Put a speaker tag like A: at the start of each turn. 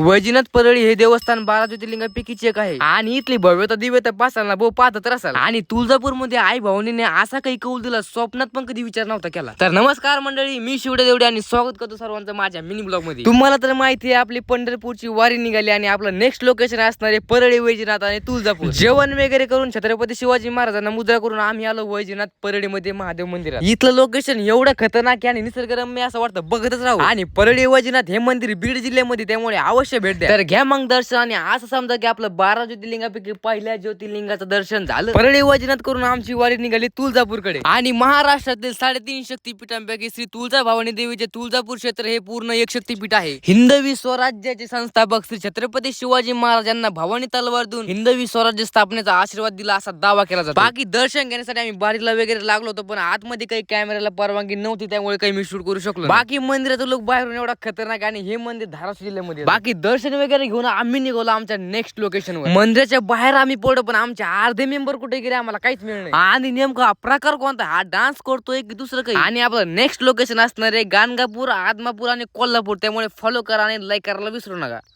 A: वैजनाथ परळी हे देवस्थान बारा ज्योतिर्लिंगापैकीच एक आहे. आणि इथली भव्यता दिव्यता पासाला भाऊ पाहत असाल. आणि तुळजापूरमध्ये आई भावनीने असा काही कौल दिला स्वप्नात पण कधी विचार नव्हता केला. तर नमस्कार मंडळी मी शिवडे देवडे आणि स्वागत करतो सर्वांचं माझ्या मिनी ब्लॉगमध्ये. तुम्हाला तर माहिती आहे आपली पंढरपूरची वारी निघाली आणि आपलं नेक्स्ट लोकेशन असणार आहे परळी वैजनाथ आणि तुळजापूर. जेवण वगैरे करून छत्रपती शिवाजी महाराजांना मुद्रा करून आम्ही आलो वैजनाथ परळीमध्ये महादेव मंदिरात. इथलं लोकेशन एवढं खतरनाक आहे आणि निसर्गरम्य असं वाटतं बघतच राहू. आणि परळी वैजनाथ हे मंदिर बीड जिल्ह्यामध्ये त्यामुळे अवश्य भेट द्या. तर घ्या मग दर्शन आणि असं समजा की आपलं बारा ज्योतिर्लिंगापैकी पहिल्या ज्योतिर्लिंगाचं दर्शन झालं. परळी वैजनाथ करून आमची वारी निघाली तुळजापूरकडे. आणि महाराष्ट्रातील साडेतीन शक्तीपीठांपैकी श्री तुळजाभवानी देवीचे तुळजापूर क्षेत्र हे पूर्ण एक शक्तीपीठ आहे. हिंदवी स्वराज्याचे संस्थापक श्री छत्रपती शिवाजी महाराजांना भवानी तलवार देऊन हिंदवी स्वराज्य स्थापनेचा आशीर्वाद दिला असा दावा केला जातो. बाकी दर्शन घेण्यासाठी आम्ही बारीला वगैरे लागलो होतो पण आतमध्ये काही कॅमेऱ्याला परवानगी नव्हती त्यामुळे काही मी शूट करू शकलो. बाकी मंदिराचं लोक बाहेरून एवढा खतरनाक आणि हे मंदिर धाराशिव जिल्ह्यामध्ये. बाकी दर्शन वगैरे घेऊन आम्ही निघालो आमच्या नेक्स्ट लोकेशन मंदिराच्या बाहेर आम्ही पडलो पण आमचे अर्धे मेंबर कुठे गेले आम्हाला काहीच मिळणार नाही. आणि नेमका हा प्रकार कोणता हा डान्स करतोय की दुसरं काही? आणि आपलं नेक्स्ट लोकेशन असणार आहे गाणगापूर आदमापूर आणि कोल्हापूर. त्यामुळे फॉलो करा आणि लाईक करायला विसरू नका.